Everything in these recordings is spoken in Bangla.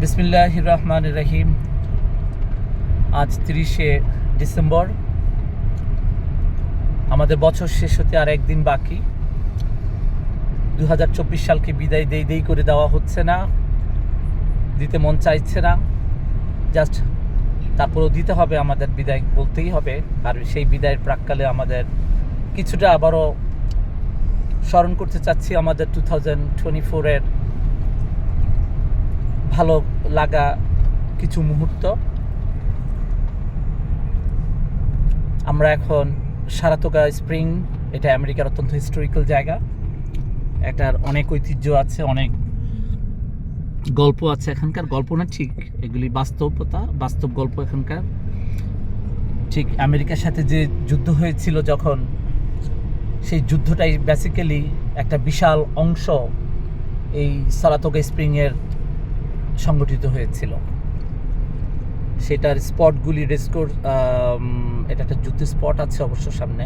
বিসমিল্লাহ রহমান রহিম আজ তিরিশে ডিসেম্বর। আমাদের বছর শেষ হতে আর একদিন বাকি। দু হাজার চব্বিশ সালকে বিদায় দেই দেই করে দেওয়া হচ্ছে না। দিতে মন চাইছে না। জাস্ট তারপরেও দিতে হবে আমাদের বিদায় বলতেই হবে। আর সেই বিদায়ের প্রাককালে আমাদের কিছুটা আবারও স্মরণ করতে চাচ্ছি আমাদের টু থাউজেন্ড টোয়েন্টি ফোরের ভালো লাগা কিছু মুহূর্ত। আমরা এখন সারাতোকা স্প্রিং, এটা আমেরিকার অত্যন্ত হিস্টোরিক্যাল জায়গা। এটার অনেক ঐতিহ্য আছে, অনেক গল্প আছে এখানকার। গল্প না ঠিক, এগুলি বাস্তবতা, বাস্তব গল্প এখানকার। ঠিক আমেরিকার সাথে যে যুদ্ধ হয়েছিল যখন, সেই যুদ্ধটাই বেসিক্যালি একটা বিশাল অংশ এই সারাতোগা স্প্রিংয়ের সংগঠিত হয়েছিল। সেটার স্পটগুলি রেস্কোর এটা একটা যুদ্ধ স্পট আছে অবশ্য সামনে।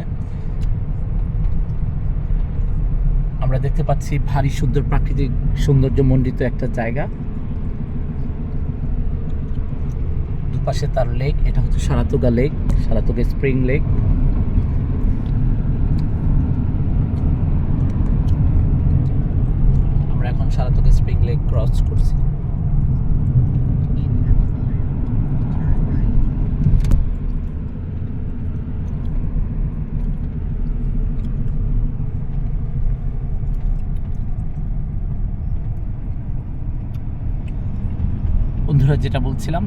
আমরা দেখতে পাচ্ছি ভারী সুন্দর প্রাকৃতিক সৌন্দর্য মণ্ডিত একটা জায়গা। দুপাশে তার লেক, এটা হচ্ছে Saratoga lake, Saratoga spring lake. আমরা এখন সারাতোগা স্প্রিং লেক ক্রস করছি। বন্ধুরা, যেটা বলছিলাম,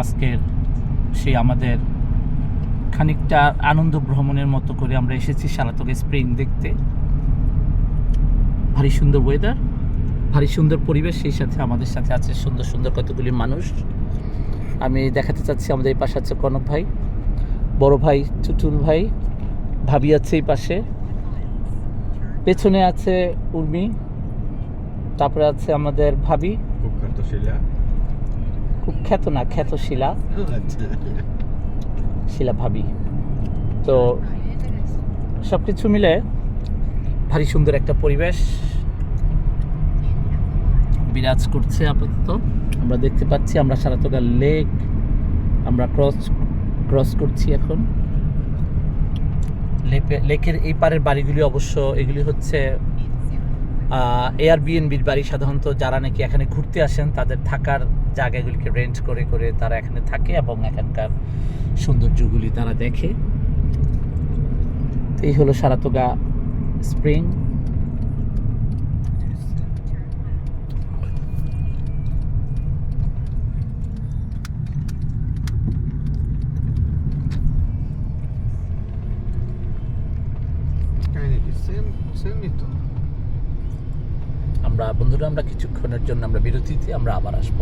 আজকের সেই আমাদের খানিকটা আনন্দ ভ্রমণের মতো করে আমরা এসেছি সারাতকে স্প্রিং দেখতে। ভারী সুন্দর ওয়েদার ভারী সুন্দর পরিবেশ, সেই সাথে আমাদের সাথে আছে সুন্দর সুন্দর কতগুলি মানুষ। আমি দেখাতে চাচ্ছি আমাদের এই পাশে আছে কনক ভাই, বড় ভাই টুটুল ভাই, ভাবি আছে এই পাশে, পেছনে আছে উর্মি, তারপরে আছে আমাদের ভাবি। শিলা? খুব খ্যাত না খ্যাত শিলা? আচ্ছা। শিলা ভাবি। তো সব কিছু মিলে ভারী সুন্দর একটা পরিবেশ বিরাজ করছে আপাতত। আমরা দেখতে পাচ্ছি আমরা সারাতোগা লেক আমরা ক্রস ক্রস করছি এখন। লেকের এই পারের বাড়িগুলি অবশ্য এগুলি হচ্ছে এয়ার বিএনবির বাড়ি সাধারণত যারা নাকি এখানে ঘুরতে আসেন, তাদের থাকার জায়গাগুলিকে রেন্ট করে করে তারা এখানে থাকে এবং এখানকার সৌন্দর্যগুলি তারা দেখে। এই হলো সারাতোগা স্প্রিং। আমরা বন্ধুরা আমরা কিছুক্ষণের জন্য আমরা বিরতিতে আমরা আবার আসব।